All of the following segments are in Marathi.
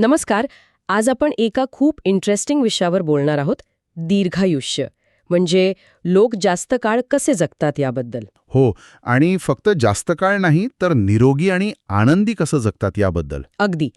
नमस्कार आज आपण एका खूप इंटरेस्टिंग विषयावर बोलणार आहोत दीर्घायुष्य. म्हणजे लोक जास्त काळ कसे जगतात याबद्दल? हो आणि फक्त जास्त काळ नाही तर निरोगी आणि आनंदी कसं जगतात याबद्दल? अगदी.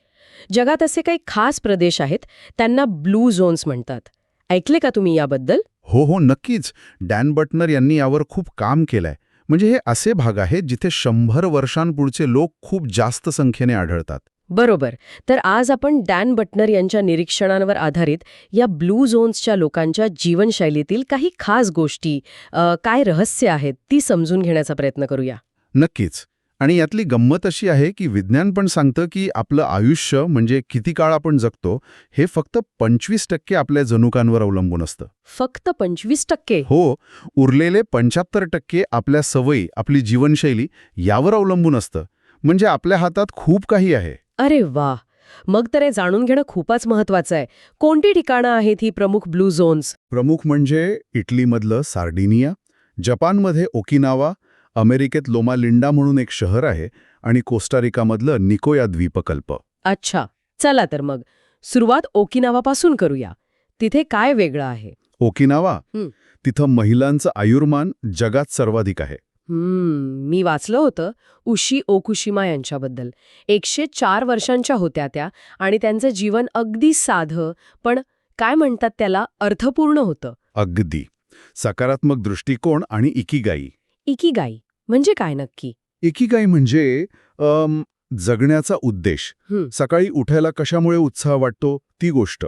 जगात असे काही खास प्रदेश आहेत त्यांना ब्लू झोन्स म्हणतात. ऐकले का तुम्ही याबद्दल? हो हो नक्कीच. डॅन बटनर यांनी यावर खूप काम केलंय. म्हणजे हे असे भाग आहेत जिथे शंभर वर्षांपुढचे लोक खूप जास्त संख्येने आढळतात. बरोबर. तर आज आपण डॅन बटनर यांच्या निरीक्षणांवर आधारित या ब्लू झोन्सच्या लोकांच्या जीवनशैलीतील काही खास गोष्टी अ, काय रहस्य आहेत ती समजून घेण्याचा प्रयत्न करूया. नक्कीच. आणि यातली गंमत अशी आहे की विज्ञान पण सांगतं की आपलं आयुष्य म्हणजे किती काळ आपण जगतो हे फक्त पंचवीस टक्के आपल्या जनुकांवर अवलंबून असतं. फक्त पंचवीस टक्के? हो. उरलेले पंच्याहत्तर टक्के आपल्या सवयी आपली जीवनशैली यावर अवलंबून असतं. म्हणजे आपल्या हातात खूप काही आहे. अरे वा! मग तर हे जाणून घेणं खूपच महत्वाचं आहे. कोणती ठिकाणं आहेत ही प्रमुख ब्लू झोन्स? प्रमुख म्हणजे इटलीमधलं सार्डिनिया जपानमध्ये ओकिनावा अमेरिकेत लोमा लिंडा म्हणून एक शहर आहे आणि कोस्टारिकामधलं निकोया द्वीपकल्प. अच्छा चला तर मग. सुरुवात ओकिनावापासून करूया. तिथे काय वेगळं आहे? ओकिनावा. तिथं महिलांचं आयुर्मान जगात सर्वाधिक आहे. मी वाचलं होतं उशी ओकुशिमा यांच्याबद्दल. एकशे चार वर्षांच्या होत्या त्या आणि त्यांचं जीवन अगदी साधं पण काय म्हणतात त्याला अर्थपूर्ण होतं. अगदी. सकारात्मक दृष्टिकोन आणि इकिगाई. इकिगाई म्हणजे काय नक्की? इकिगाई म्हणजे अम, जगण्याचा उद्देश. हं. सकाळी उठायला कशामुळे उत्साह वाटतो? ती गोष्ट.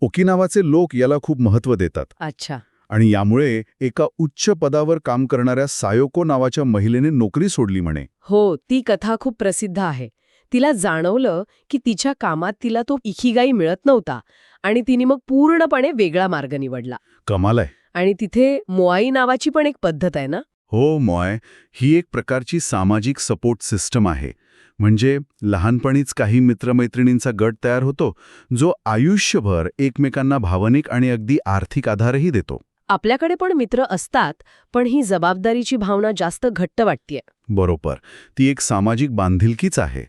ओकिनावाचे लोक याला खूप महत्त्व देतात. अच्छा. आणि यामुळे एका उच्च पदावर काम करणाऱ्या सायोको नावाच्या महिलेने नोकरी सोडली म्हणे. हो ती कथा खूप प्रसिद्ध आहे. तिला जाणवलं की तिच्या कामात तिला तो इखिगाई मिळत नव्हता आणि तिने मग पूर्णपणे वेगळा मार्ग निवडला. कमाल आहे. आणि तिथे मोआई नावाची पण एक पद्धत आहे ना? हो मॉय ही एक प्रकारची सामाजिक सपोर्ट सिस्टम आहे. म्हणजे लहानपणीच काही मित्रमैत्रिणींचा गट तयार होतो जो आयुष्यभर एकमेकांना भावनिक आणि अगदी आर्थिक आधारही देतो. आपल्याकडे पण मित्र असतात पण ही जबाबदारीची भावना जास्त घट्ट वाटतेय. बरोबर. ती एक सामाजिक बांधिलकीच आहे.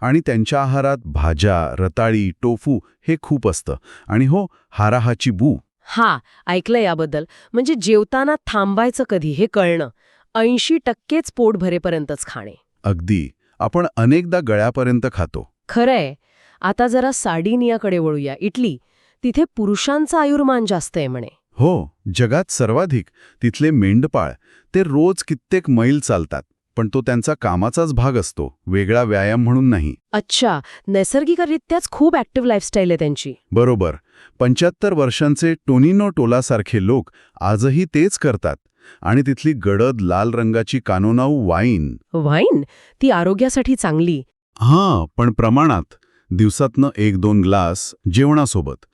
आणि त्यांच्या आहारात भाज्या रताळी टोफू हे खूप असतं. आणि हो हाराहाची बू. हा ऐकलं याबद्दल. म्हणजे जेवताना थांबायचं कधी हे कळणं. ऐंशी टक्केच पोट भरेपर्यंतच खाणे. अगदी. आपण अनेकदा गळ्यापर्यंत खातो. खरंय. आता जरा सार्डिनियाकडे वळूया. इटली. तिथे पुरुषांचं आयुर्मान जास्त आहे म्हणे. हो जगात सर्वाधिक तिथले मेंढपाळ ते रोज कित्येक मैल चालतात पण तो त्यांचा कामाचाच भाग असतो वेगळा व्यायाम म्हणून नाही. अच्छा नैसर्गिकरित्याच खूप ऍक्टिव्ह लाईफस्टाईल आहे त्यांची. बरोबर पंच्याहत्तर वर्षांचे टोनिनो टोलासारखे लोक आजही तेच करतात आणि तिथली गडद लाल रंगाची कानोनाऊ वाईन. वाईन? ती आरोग्यासाठी चांगली. हां पण प्रमाणात दिवसातनं एक दोन ग्लास जेवणासोबत.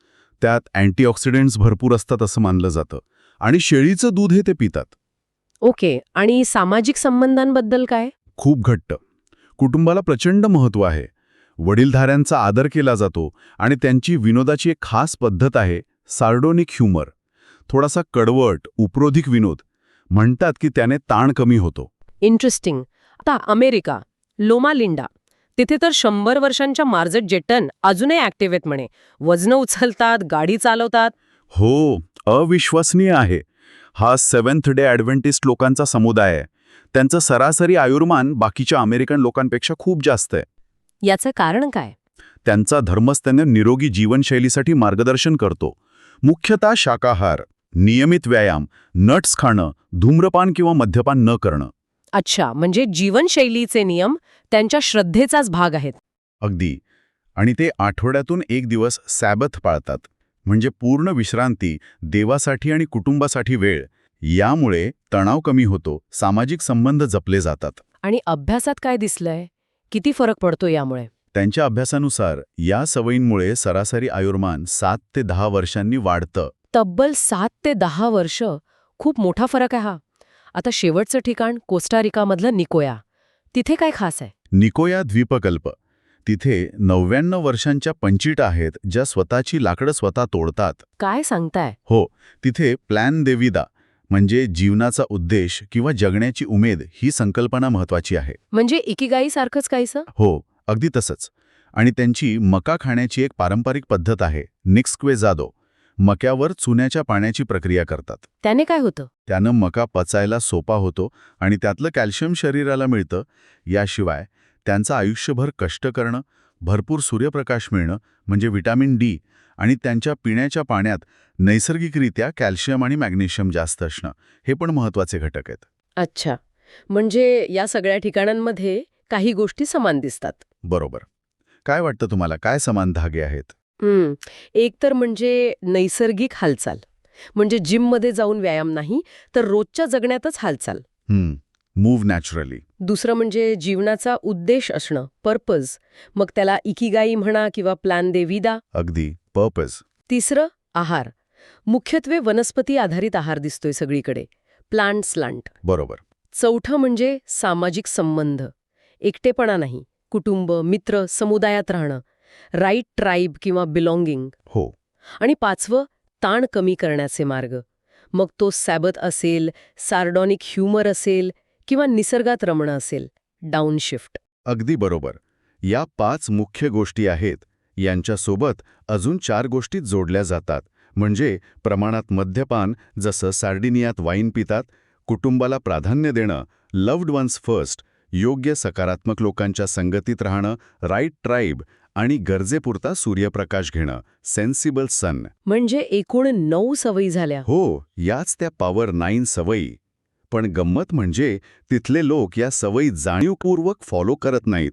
त्यात अँटीऑक्सिडंट्स भरपूर असतात असं मानलं जातं. आणि शेळीचं दूध हे ते पितात. ओके. आणि सामाजिक संबंधांबद्दल काय? खूप घट्ट. कुटुंबाला प्रचंड महत्त्व आहे. वडीलधाऱ्यांचा आदर केला जातो आणि त्यांची विनोदाची एक खास पद्धत आहे सार्डोनिक ह्युमर. थोडासा कडवट उपरोधिक विनोद. म्हणतात की त्याने ताण कमी होतो. इंटरेस्टिंग. आता अमेरिका. लोमा लिंडा तिथे तर शंभर वर्षांच्या मार्जट जेटन अजूनही ऍक्टिव्ह आहेत म्हणे. वजनं उचलतात गाडी चालवतात. हो अविश्वसनीय आहे. हा सेव्हन्थ डे ॲडव्हेंटिस्ट लोकांचा समुदाय आहे. त्यांचं सरासरी आयुर्मान बाकीच्या अमेरिकन लोकांपेक्षा खूप जास्त आहे. याचं कारण काय? त्यांचा धर्मच त्यांना निरोगी जीवनशैलीसाठी मार्गदर्शन करतो. मुख्यतः शाकाहार नियमित व्यायाम नट्स खाणं धूम्रपान किंवा मद्यपान न करणं. अच्छा म्हणजे जीवनशैलीचे नियम त्यांच्या श्रद्धेचाच भाग आहेत. अगदी. आणि ते आठवड्यातून एक दिवस सॅबथ पाळतात. म्हणजे पूर्ण विश्रांती देवासाठी आणि कुटुंबासाठी वेळ. यामुळे तणाव कमी होतो सामाजिक संबंध जपले जातात. आणि अभ्यासात काय दिसलंय? किती फरक पडतो यामुळे? त्यांच्या अभ्यासानुसार या सवयींमुळे सरासरी आयुर्मान सात ते दहा वर्षांनी वाढतं. तब्बल सात ते दहा वर्ष खूप मोठा फरक आहे हा. आता शेवटचं ठिकाण कोस्टारिकामधलं निकोया. तिथे काय खास आहे? निकोया द्वीपकल्प. तिथे नव्याण्णव वर्षांच्या पंचिट आहेत ज्या स्वतःची लाकडं स्वतः तोडतात. काय सांगताय? हो तिथे प्लॅन देविदा म्हणजे जीवनाचा उद्देश किंवा जगण्याची उमेद ही संकल्पना महत्वाची आहे. म्हणजे इकिगाई सारखंच काहीसं? हो अगदी तसंच. आणि त्यांची मका खाण्याची एक पारंपरिक पद्धत आहे निक्स्क्वेजादो मक्यावर चुन्याच्या पाण्याची प्रक्रिया करतात. त्याने काय होतं? त्यानं मका पचायला सोपा होतो आणि त्यातलं कॅल्शियम शरीराला मिळतं. याशिवाय त्यांचं आयुष्यभर कष्ट करणं भरपूर सूर्यप्रकाश मिळणं म्हणजे विटॅमिन डी आणि त्यांच्या पिण्याच्या पाण्यात नैसर्गिकरित्या कॅल्शियम आणि मॅग्नेशियम जास्त असणं हे पण महत्त्वाचे घटक आहेत. अच्छा. म्हणजे या सगळ्या ठिकाणांमध्ये काही गोष्टी समान दिसतात. बरोबर. काय वाटतं तुम्हाला? काय समान धागे आहेत? एक तर म्हणजे नैसर्गिक हालचाल. म्हणजे जिममध्ये जाऊन व्यायाम नाही तर रोजच्या जगण्यातच हालचाल. मूव्ह नॅचरली दुसरं म्हणजे जीवनाचा उद्देश असणं पर्पज मग त्याला इकिगाई म्हणा किंवा प्लॅन दे विदा. अगदी. पर्पज तिसरं आहार. मुख्यत्वे वनस्पती आधारित आहार दिसतोय सगळीकडे. प्लांट स्लांट बरोबर. चौथं म्हणजे सामाजिक संबंध. एकटेपणा नाही. कुटुंब मित्र समुदायात राहणं. राईट ट्राईब किंवा बिलॉंगिंग. हो. आणि पाचवं ताण कमी करण्याचे मार्ग. मग तो सॅबत असेल सार्डॉनिक ह्युमर असेल किंवा निसर्गात रमणं असेल डाऊनशिफ्ट अगदी बरोबर. या पाच मुख्य गोष्टी आहेत यांच्यासोबत अजून चार गोष्टी जोडल्या जातात. म्हणजे प्रमाणात मद्यपान जसं सार्डिनियात वाईन पितात कुटुंबाला प्राधान्य देणं लव्ड वन्स फर्स्ट योग्य सकारात्मक लोकांच्या संगतीत राहणं राईट ट्राईब आणि गरजेपुरता सूर्यप्रकाश घेणं सेन्सिबल सन म्हणजे एकूण नऊ सवयी झाल्या. हो याच त्या पॉवर नाईन सवयी. पण गंमत म्हणजे तिथले लोक या सवयी जाणीवपूर्वक फॉलो करत नाहीत.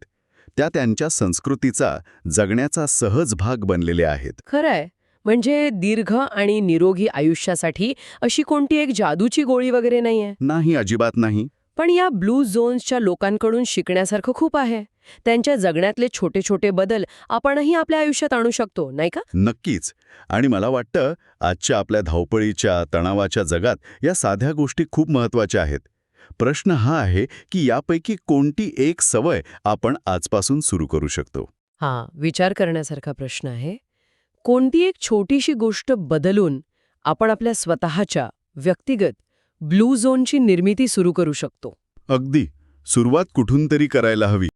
त्या त्यांच्या संस्कृतीचा जगण्याचा सहज भाग बनलेले आहेत. खरंय. म्हणजे दीर्घ आणि निरोगी आयुष्यासाठी अशी कोणती एक जादूची गोळी वगैरे नाहीये? नाही अजिबात नाही. पण या ब्लू झोन्सच्या लोकांकडून शिकण्यासारखं खूप आहे. त्यांच्या जगण्यातले छोटे छोटे बदल आपणही आपल्या आयुष्यात आणू शकतो नाही का? नक्कीच. आणि मला वाटतं आजच्या आपल्या धावपळीच्या तणावाच्या जगात या साध्या गोष्टी खूप महत्त्वाच्या आहेत. प्रश्न हा आहे की यापैकी कोणती एक सवय आपण आजपासून सुरू करू शकतो? हा विचार करण्यासारखा प्रश्न आहे. कोणती एक छोटीशी गोष्ट बदलून आपण आपल्या स्वतःच्या व्यक्तिगत ब्लू झोनची निर्मिती सुरू करू शकतो? अगदी. सुरुवात कुठून तरी करायला हवी.